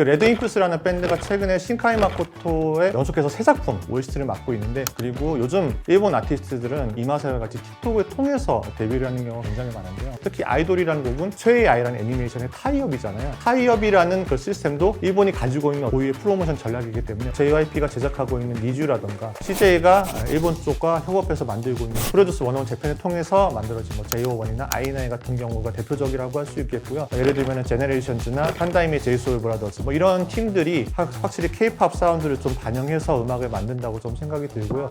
그 레드잉프스라는 밴드가 최근에 신카이 마코토의 연속해서 세 작품 OST를 맡고 있는데 그리고 요즘 일본 아티스트들은 이마사와 같이 틱톡을 통해서 데뷔를 하는 경우가 굉장히 많은데요. 특히 아이돌이라는 곡은 최애의 아이라는 애니메이션의 타이업이잖아요. 타이업이라는 그 시스템도 일본이 가지고 있는 고유의 프로모션 전략이기 때문에 JYP가 제작하고 있는 니쥬라던가 CJ가 일본 쪽과 협업해서 만들고 있는 프로듀스 101 재팬을 통해서 만들어진 뭐 JO1이나 아이나이 같은 경우가 대표적이라고 할 수 있겠고요. 예를 들면 제네레이션즈나 한다임의 제이소울 브라더스 뭐 이런 팀들이 확- 확실히 K-팝 사운드를 좀 반영해서 음악을 만든다고 좀 생각이 들고요.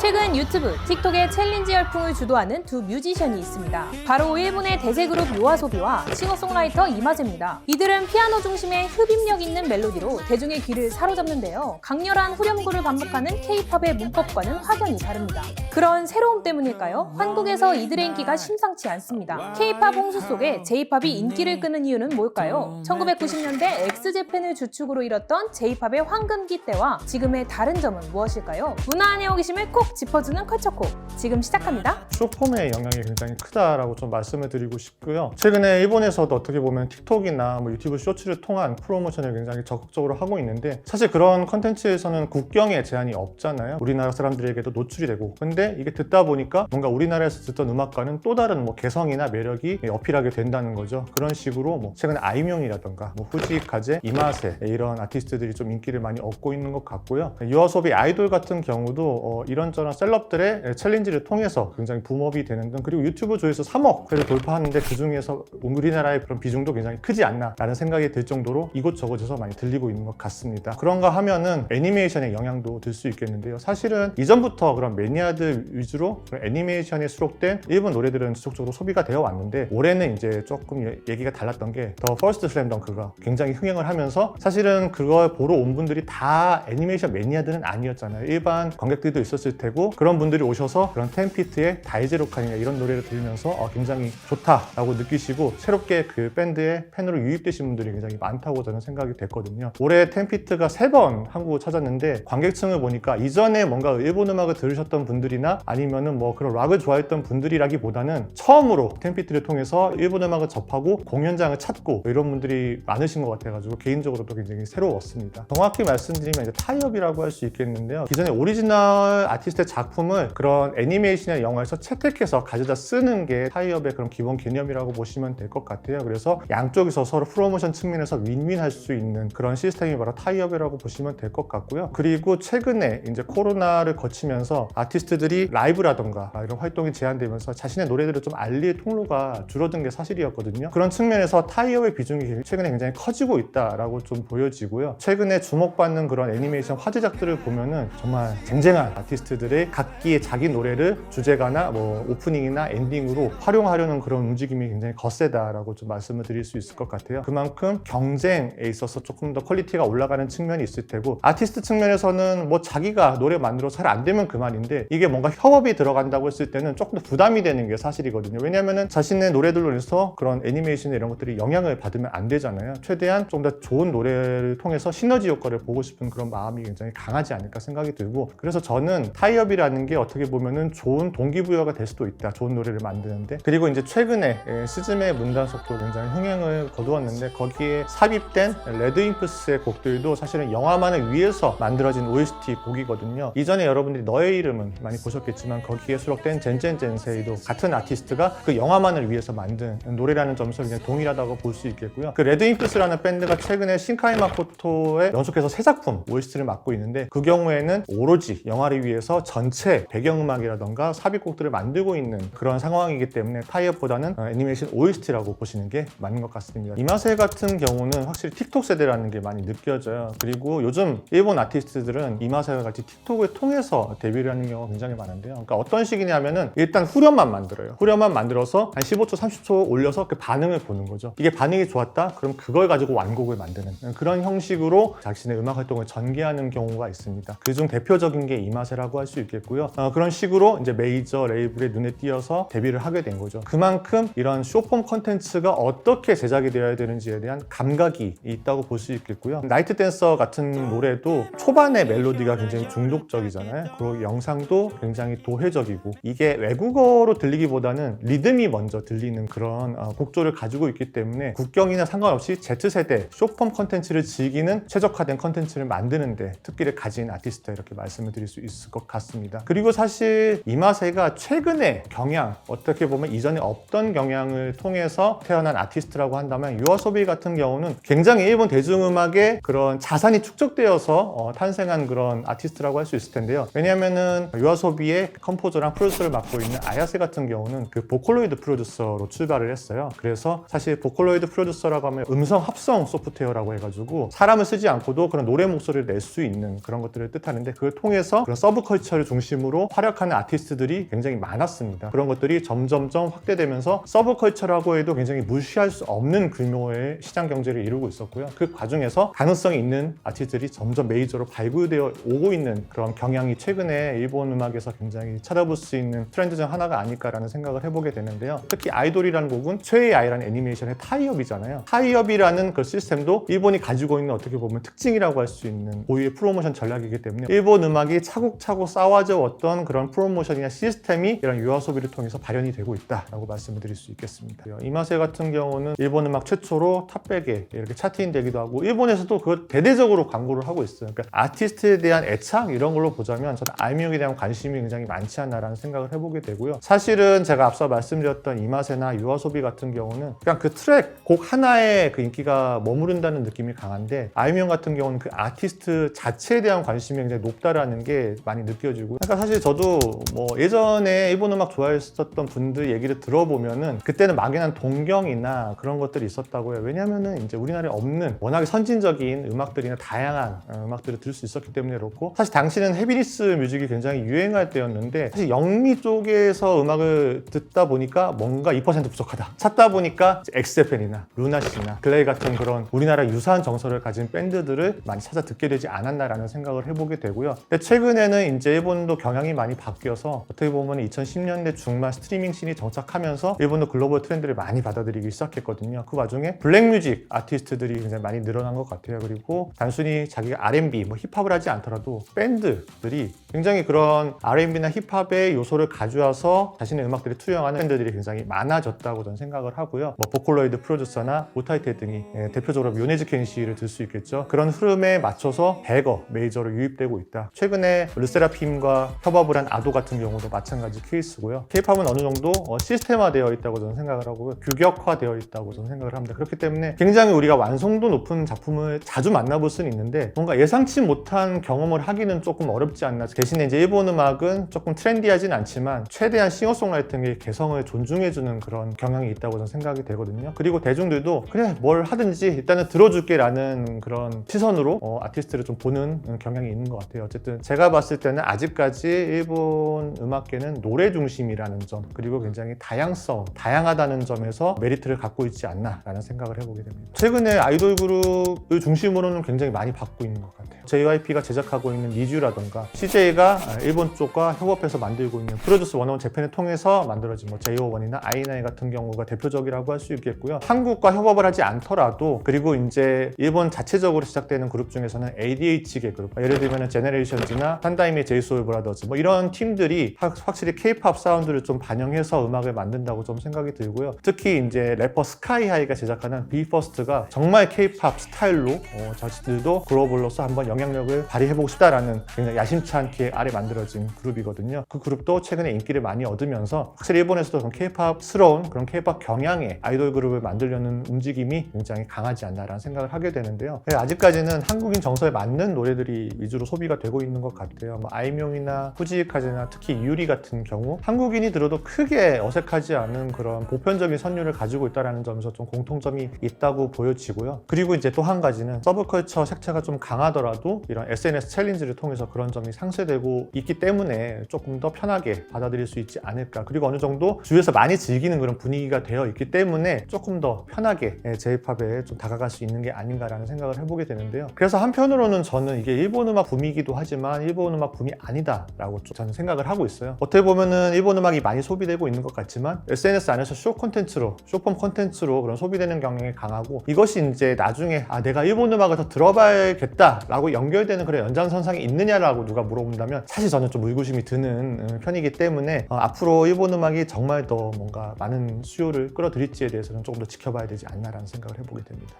최근 유튜브, 틱톡의 챌린지 열풍을 주도하는 두 뮤지션이 있습니다. 바로 일본의 대세 그룹 요아소비와 싱어송라이터 이마즈입니다. 이들은 피아노 중심의 흡입력 있는 멜로디로 대중의 귀를 사로잡는데요. 강렬한 후렴구를 반복하는 K-팝의 문법과는 확연히 다릅니다. 그런 새로움 때문일까요? 한국에서 이들의 인기가 심상치 않습니다. K-팝 홍수 속에 J-팝이 인기를 끄는 이유는 뭘까요? 1990년대 엑스제팬을 주축으로 이뤘던 J-팝의 황금기 때와 지금의 다른 점은 무엇일까요? 문화 안의 호기심을 콕 짚어주는 컬처콕 지금 시작합니다. 쇼폼의 영향이 굉장히 크다라고 좀 말씀을 드리고 싶고요. 최근에 일본에서도 어떻게 보면 틱톡이나 뭐 유튜브 쇼츠를 통한 프로모션을 굉장히 적극적으로 하고 있는데 사실 그런 컨텐츠에서는 국경에 제한이 없잖아요. 우리나라 사람들에게도 노출이 되고 근데 이게 듣다 보니까 뭔가 우리나라에서 듣던 음악과는 또 다른 뭐 개성이나 매력이 어필하게 된다는 거죠. 그런 식으로 뭐 최근에 아이명이라던가 뭐 후지 카제, 이마세 이런 아티스트들이 좀 인기를 많이 얻고 있는 것 같고요. 유아소비 아이돌 같은 경우도 어, 이런 저런 셀럽들의 챌린지를 통해서 굉장히 붐업이 되는 등 그리고 유튜브 조회수 3억을 돌파하는데 그 중에서 우리나라의 그런 비중도 굉장히 크지 않나라는 생각이 들 정도로 이곳저곳에서 많이 들리고 있는 것 같습니다. 그런가 하면은 애니메이션의 영향도 들 수 있겠는데요. 사실은 이전부터 그런 매니아들 위주로 그런 애니메이션에 수록된 일본 노래들은 지속적으로 소비가 되어 왔는데 올해는 이제 조금 예- 얘기가 달랐던 게 더 퍼스트 슬램덩크가 굉장히 흥행을 하면서 사실은 그걸 보러 온 분들이 다 애니메이션 매니아들은 아니었잖아요. 일반 관객들도 있었을 테고 그런 분들이 오셔서 그런 텐피트의 다이제로칸이나 이런 노래를 들으면서 어, 굉장히 좋다라고 느끼시고 새롭게 그 밴드의 팬으로 유입되신 분들이 굉장히 많다고 저는 생각이 됐거든요. 올해 텐피트가 세 번 한국을 찾았는데 관객층을 보니까 이전에 뭔가 일본 음악을 들으셨던 분들이나 아니면은 뭐 그런 락을 좋아했던 분들이라기보다는 처음으로 텐피트를 통해서 일본 음악을 접하고 공연장을 찾고 이런 분들이 많으신 것 같아가지고 개인적으로도 굉장히 새로웠습니다. 정확히 말씀드리면 이제 타이업이라고 할 수 있겠는데요. 기존에 오리지널 아티스트 의 작품을 그런 애니메이션이나 영화에서 채택해서 가져다 쓰는 게 타이업의 그런 기본 개념이라고 보시면 될 것 같아요. 그래서 양쪽에서 서로 프로모션 측면에서 윈윈할 수 있는 그런 시스템이 바로 타이업이라고 보시면 될 것 같고요. 그리고 최근에 이제 코로나를 거치면서 아티스트들이 라이브라던가 이런 활동이 제한되면서 자신의 노래들을 좀 알릴 통로가 줄어든 게 사실이었거든요. 그런 측면에서 타이업의 비중이 최근에 굉장히 커지고 있다라고 좀 보여지고요. 최근에 주목받는 그런 애니메이션 화제작들을 보면은 정말 쟁쟁한 아티스트들 의 각기의 자기 노래를 주제가나 뭐 오프닝이나 엔딩으로 활용하려는 그런 움직임이 굉장히 거세다라고 좀 말씀을 드릴 수 있을 것 같아요. 그만큼 경쟁에 있어서 조금 더 퀄리티가 올라가는 측면이 있을 테고 아티스트 측면에서는 뭐 자기가 노래 만들어 잘 안 되면 그만인데 이게 뭔가 협업이 들어간다고 했을 때는 조금 더 부담이 되는 게 사실이거든요. 왜냐면은 자신의 노래들로 인해서 그런 애니메이션 이런 것들이 영향을 받으면 안 되잖아요. 최대한 좀 더 좋은 노래를 통해서 시너지 효과를 보고 싶은 그런 마음이 굉장히 강하지 않을까 생각이 들고 그래서 저는 타이 업이라는 게 어떻게 보면은 좋은 동기부여가 될 수도 있다. 좋은 노래를 만드는데 그리고 이제 최근에 예, 스즈메 문단속도 굉장히 흥행을 거두었는데 거기에 삽입된 레드잉프스의 곡들도 사실은 영화만을 위해서 만들어진 OST 곡이거든요. 이전에 여러분들이 너의 이름은 많이 보셨겠지만 거기에 수록된 젠젠젠세이도 같은 아티스트가 그 영화만을 위해서 만든 노래라는 점에서 굉장히 동일하다고 볼 수 있겠고요. 그 레드잉프스라는 밴드가 최근에 신카이 마코토의 연속해서 세 작품 OST를 맡고 있는데 그 경우에는 오로지 영화를 위해서 전체 배경음악이라던가 삽입곡들을 만들고 있는 그런 상황이기 때문에 타이업보다는 어, 애니메이션 OST라고 보시는 게 맞는 것 같습니다. 이마세 같은 경우는 확실히 틱톡 세대라는 게 많이 느껴져요. 그리고 요즘 일본 아티스트들은 이마세와 같이 틱톡을 통해서 데뷔를 하는 경우가 굉장히 많은데요. 그러니까 어떤 식이냐면은 일단 후렴만 만들어요. 후렴만 만들어서 한 15초, 30초 올려서 그 반응을 보는 거죠. 이게 반응이 좋았다? 그럼 그걸 가지고 완곡을 만드는 그런 형식으로 자신의 음악 활동을 전개하는 경우가 있습니다. 그중 대표적인 게 이마세라고 할수 있겠고요. 어, 그런 식으로 이제 메이저 레이블의 눈에 띄어서 데뷔를 하게 된 거죠. 그만큼 이런 쇼폼 컨텐츠가 어떻게 제작이 되어야 되는지에 대한 감각이 있다고 볼 수 있겠고요. 나이트 댄서 같은 노래도 초반에 멜로디가 굉장히 중독적이잖아요. 그리고 영상도 굉장히 도회적이고 이게 외국어로 들리기보다는 리듬이 먼저 들리는 그런 어, 곡조를 가지고 있기 때문에 국경이나 상관없이 Z세대 쇼폼 컨텐츠를 즐기는 최적화된 컨텐츠를 만드는데 특기를 가진 아티스트다 이렇게 말씀을 드릴 수 있을 것 같습니다. 그리고 사실 이마세가 최근에 경향 어떻게 보면 이전에 없던 경향을 통해서 태어난 아티스트라고 한다면 유아소비 같은 경우는 굉장히 일본 대중음악의 그런 자산이 축적되어서 어, 탄생한 그런 아티스트라고 할 수 있을 텐데요. 왜냐하면은 유아소비의 컴포저랑 프로듀서를 맡고 있는 아야세 같은 경우는 그 보컬로이드 프로듀서로 출발을 했어요. 그래서 사실 보컬로이드 프로듀서라고 하면 음성 합성 소프트웨어라고 해가지고 사람을 쓰지 않고도 그런 노래 목소리를 낼 수 있는 그런 것들을 뜻하는데 그걸 통해서 그런 서브컬처 를 중심으로 활약하는 아티스트들이 굉장히 많았습니다. 그런 것들이 점점점 확대되면서 서브컬처라고 해도 굉장히 무시할 수 없는 규모의 시장 경제를 이루고 있었고요. 그 과정에서 가능성이 있는 아티스트들이 점점 메이저로 발굴되어 오고 있는 그런 경향이 최근에 일본 음악에서 굉장히 찾아볼 수 있는 트렌드 중 하나가 아닐까라는 생각을 해보게 되는데요. 특히 아이돌이라는 곡은 최애 아이라는 애니메이션의 타이업이잖아요. 타이업이라는 그 시스템도 일본이 가지고 있는 어떻게 보면 특징이라고 할 수 있는 고유의 프로모션 전략이기 때문에 일본 음악이 차곡차곡 쌓 아져 왔던 그런 프로모션이나 시스템이 이런 유아 소비를 통해서 발현이 되고 있다라고 말씀을 드릴 수 있겠습니다. 이마세 같은 경우는 일본 음악 최초로 탑백에 이렇게 차트인 되기도 하고 일본에서도 그걸 대대적으로 광고를 하고 있어요. 그러니까 아티스트에 대한 애착 이런 걸로 보자면 저는 아이미용에 대한 관심이 굉장히 많지 않나라는 생각을 해보게 되고요. 사실은 제가 앞서 말씀드렸던 이마세나 유아 소비 같은 경우는 그냥 그 트랙 곡 하나에 그 인기가 머무른다는 느낌이 강한데 아이미용 같은 경우는 그 아티스트 자체에 대한 관심이 굉장히 높다라는 게 많이 느껴 지고 그러니까 사실 저도 뭐 예전에 일본 음악 좋아했었던 분들 얘기를 들어보면은 그때는 막연한 동경이나 그런 것들이 있었다고 해요. 왜냐면은 이제 우리나라에 없는 워낙에 선진적인 음악들이나 다양한 어, 음악들을 들을 수 있었기 때문에 그렇고 사실 당시는 헤비리스 뮤직이 굉장히 유행할 때였는데 사실 영미 쪽에서 음악을 듣다 보니까 뭔가 2% 부족하다. 찾다 보니까 엑스제팬이나 루나씨나 글레이 같은 그런 우리나라 유사한 정서를 가진 밴드들을 많이 찾아 듣게 되지 않았나라는 생각을 해보게 되고요. 근데 최근에는 이제 일본도 경향이 많이 바뀌어서 어떻게 보면 2010년대 중반 스트리밍 씬이 정착하면서 일본도 글로벌 트렌드를 많이 받아들이기 시작했거든요. 그 와중에 블랙뮤직 아티스트들이 굉장히 많이 늘어난 것 같아요. 그리고 단순히 자기가 R&B, 뭐 힙합을 하지 않더라도 밴드들이 굉장히 그런 R&B나 힙합의 요소를 가져와서 자신의 음악들을 투영하는 밴드들이 굉장히 많아졌다고 저는 생각을 하고요. 뭐 보컬로이드 프로듀서나 오타이테 등이 예, 대표적으로 요네즈 켄시를 들 수 있겠죠. 그런 흐름에 맞춰서 대거 메이저로 유입되고 있다. 최근에 르세라핌 과 협업을 한 아도 같은 경우도 마찬가지 케이스고요. 케이팝은 어느 정도 어, 시스템화되어 있다고 저는 생각을 하고요. 규격화되어 있다고 저는 생각을 합니다. 그렇기 때문에 굉장히 우리가 완성도 높은 작품을 자주 만나볼 수는 있는데 뭔가 예상치 못한 경험을 하기는 조금 어렵지 않나. 대신에 이제 일본 음악은 조금 트렌디하진 않지만 최대한 싱어송라이팅의 개성을 존중해주는 그런 경향이 있다고 저는 생각이 되거든요. 그리고 대중들도 그래 뭘 하든지 일단은 들어줄게라는 그런 시선으로 어, 아티스트를 좀 보는 경향이 있는 것 같아요. 어쨌든 제가 봤을 때는 아직까지 일본 음악계는 노래 중심이라는 점 그리고 굉장히 다양성, 다양하다는 점에서 메리트를 갖고 있지 않나라는 생각을 해보게 됩니다. 최근에 아이돌 그룹을 중심으로는 굉장히 많이 받고 있는 것 같아요. JYP가 제작하고 있는 니쥬라던가 CJ가 일본 쪽과 협업해서 만들고 있는 프로듀스 원어원 재팬을 통해서 만들어진 뭐 JO1이나 아이나이 같은 경우가 대표적이라고 할 수 있겠고요. 한국과 협업을 하지 않더라도 그리고 이제 일본 자체적으로 시작되는 그룹 중에서는 ADH계 그룹 예를 들면 제네레이션즈나 산다이미 제이소울 브라더즈 뭐 이런 팀들이 확- 확실히 K-팝 사운드를 좀 반영해서 음악을 만든다고 좀 생각이 들고요. 특히 이제 래퍼 스카이하이가 제작하는 비퍼스트가 정말 K-팝 스타일로 어, 자신들도 글로벌로서 한번 영향력을 발휘해보고 싶다라는 굉장히 야심찬 기획 아래 만들어진 그룹이거든요. 그 그룹도 최근에 인기를 많이 얻으면서 확실히 일본에서도 그런 K-팝스러운 그런 K-팝 경향의 아이돌 그룹을 만들려는 움직임이 굉장히 강하지 않나라는 생각을 하게 되는데요. 네, 아직까지는 한국인 정서에 맞는 노래들이 위주로 소비가 되고 있는 것 같아요. 뭐 아이 명이나 후지카즈나 특히 유리 같은 경우 한국인이 들어도 크게 어색하지 않은 그런 보편적인 선율을 가지고 있다는 점에서 좀 공통점이 있다고 보여지고요. 그리고 이제 또 한 가지는 서브컬처 색채가 좀 강하더라도 이런 SNS 챌린지를 통해서 그런 점이 상쇄되고 있기 때문에 조금 더 편하게 받아들일 수 있지 않을까. 그리고 어느 정도 주위에서 많이 즐기는 그런 분위기가 되어 있기 때문에 조금 더 편하게 J-팝에 좀 다가갈 수 있는 게 아닌가라는 생각을 해보게 되는데요. 그래서 한편으로는 저는 이게 일본 음악 붐이기도 하지만 일본 음악 붐이 아니다라고 좀 저는 생각을 하고 있어요. 어떻게 보면은 일본 음악이 많이 소비되고 있는 것 같지만 SNS 안에서 쇼 콘텐츠로 쇼폼 콘텐츠로 그런 소비되는 경향이 강하고 이것이 이제 나중에 아 내가 일본 음악을 더 들어봐야겠다라고 연결되는 그런 연장선상이 있느냐라고 누가 물어본다면 사실 저는 좀 의구심이 드는 음, 편이기 때문에 어, 앞으로 일본 음악이 정말 더 뭔가 많은 수요를 끌어들일지에 대해서는 조금 더 지켜봐야 되지 않나라는 생각을 해보게 됩니다.